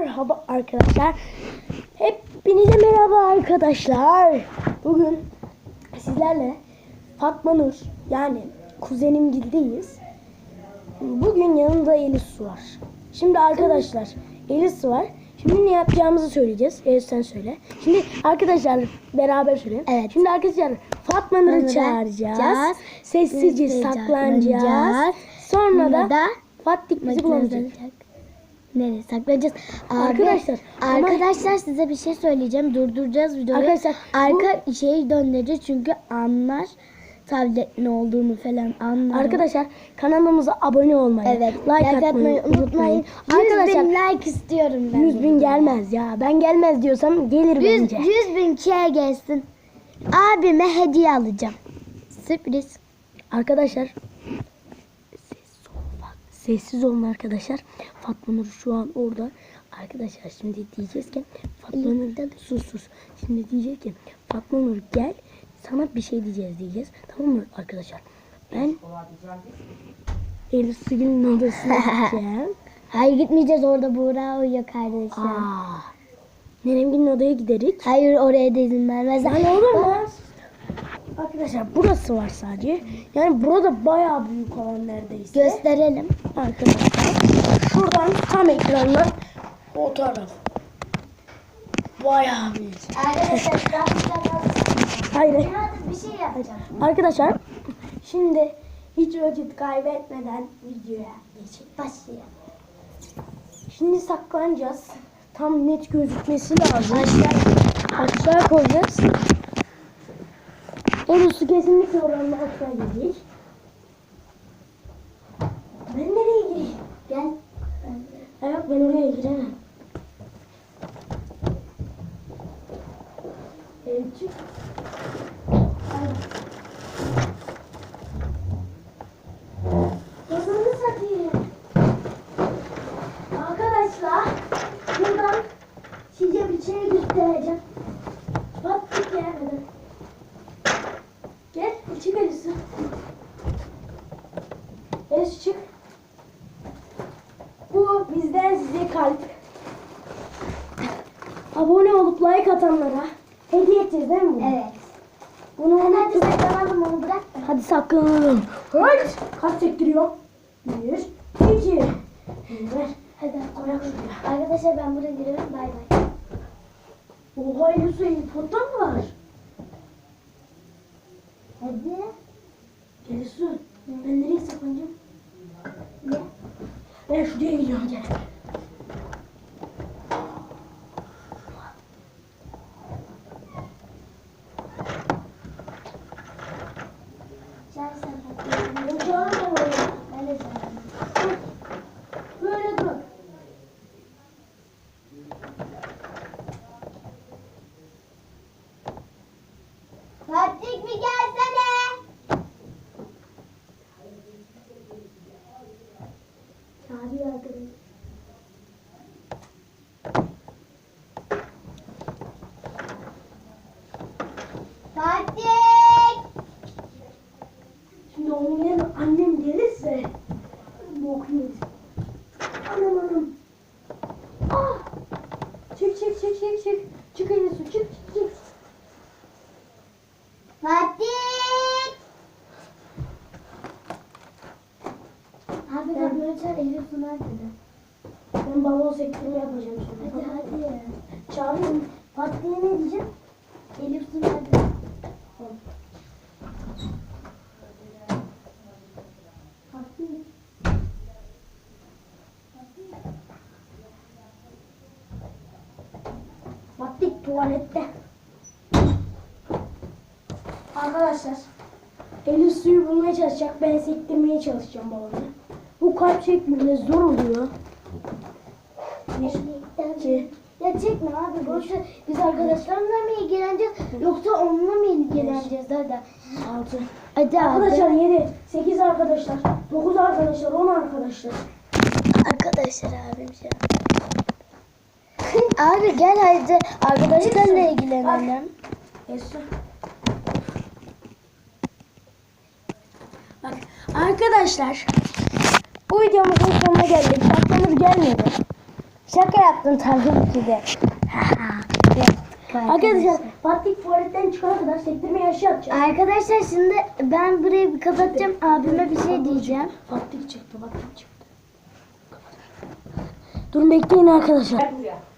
Merhaba arkadaşlar. Hepinize merhaba arkadaşlar. Bugün sizlerle Fatma Nur yani kuzenim gildeyiz. Bugün yanında Elif Su var. Şimdi arkadaşlar Elif Su var. Şimdi ne yapacağımızı söyleyeceğiz. Elif sen söyle. Şimdi arkadaşlar beraber söyleyelim. Evet. Şimdi arkadaşlar Fatma Nur'u çağıracağız. Sessizce saklanacağız. Sonra da Fattik bizi bulamayacak. Nereye saklayacağız? Abi, Arkadaşlar, ama- arkadaşlar size bir şey söyleyeceğim. Durduracağız videoyu. Arkadaşlar, arka şeyi döndüreceğiz çünkü anlar tablet ne olduğunu falan anlar. Arkadaşlar kanalımıza abone olmayı, evet. like, atmayı unutmayın. Arkadaşlar Arkadaşlar like istiyorum ben. 100 bin gelmez ya. Ben gelmez diyorsam gelir 100, bence. 100 bin K gelsin. Abime hediye alacağım. Sürpriz. Arkadaşlar. Sessiz olun arkadaşlar. Fatma Nur şu an orada. Arkadaşlar şimdi diyeceğiz ki Fatma Nur sus sus. Şimdi diyeceğiz ki Fatma Nur gel sana bir şey diyeceğiz diyeceğiz. Tamam mı arkadaşlar? Ben Elif Sigil'in odasına gideceğim. Hayır gitmeyeceğiz orada Buğra uyuyor kardeşim. Aa, Neremgil'in odaya giderik. Hayır oraya da izin vermezler. Olur mu? Arkadaşlar burası var sadece. Yani burada bayağı büyük olan neredeyse. Gösterelim. Arkadaşlar şuradan tam ekrandan o taraf. Bayağı büyük. Arkadaşlar Hayır. bir şey yapacağım. Arkadaşlar şimdi hiç vakit kaybetmeden videoya geçip başlayalım. Şimdi saklanacağız. Tam net gözükmesi lazım. Aşağı, aşağı koyacağız. Orası kesinlikle oranın aşağı gelecek. Ben nereye gireyim? Gel. Ha yok ben oraya giremem. Evet çık. Kızını satayım. Arkadaşlar buradan size bir şey göstereceğim. Bak bir gelmedi. Gel çık. Elisa çık. Bu bizden size kalp. Abone olup like atanlara hediye edeceğiz değil mi? bunu? Evet. Bunu Hadi unuttuk. saklanalım onu bırak. Hadi saklanalım. Hayt! Kaç sektiriyor? Bir, iki. Ver. Hadi koyak şuraya. Arkadaşlar ben buraya giriyorum. Bay bay. Oha Yusuf iPod'dan mı var? Hadi. Gel Yusuf. Ben nereye saklanacağım? Ne? Ben şuraya gidiyorum gel. Gel sen saklan. Ben çağırma oraya. Ben de saklan. Böyle dur. Fatih bir gelsene. Çağırıyor arkadaş. Fatih. Yerine annem gelirse bok yeriz. Anam anam. Ah! Çık çık çık çık çık. Çık Enes çık çık çık. Fatih. Abi ben böyle çağır Elif Sunar dedi. Ben balon sektirme yapacağım şimdi. Hadi hadi. Çağırıyorum. Fatih'e ne diyeceğim? Elif Sunar dedi. Fatih. Fatih tuvalette. Arkadaşlar. Elif suyu bulmaya çalışacak. Ben sektirmeye çalışacağım balonu. Bu kalp şeklinde zor oluyor. Bir, iki, Ya çekme abi boş ver. Biz arkadaşlarımla mı ilgileneceğiz yoksa onunla mı ilgileneceğiz hadi. altı. Hadi Arkadaşlar 7, 8 arkadaşlar, 9 arkadaşlar, 10 arkadaşlar. Arkadaşlar abim şey. Abi gel hadi arkadaşlarla ilgilenelim. Esra. Bak arkadaşlar bu videomuzun sonuna geldik. Saklanır gelmedi. Şaka yaptım tabii ki de. Arkadaşlar Fatih tuvaletten çıkana kadar sektirme yarışı yapacağız. Arkadaşlar şimdi ben burayı bir kapatacağım. Abime bir şey diyeceğim. Fatih çıktı, Fatih çıktı. Durun bekleyin arkadaşlar. Gel buraya.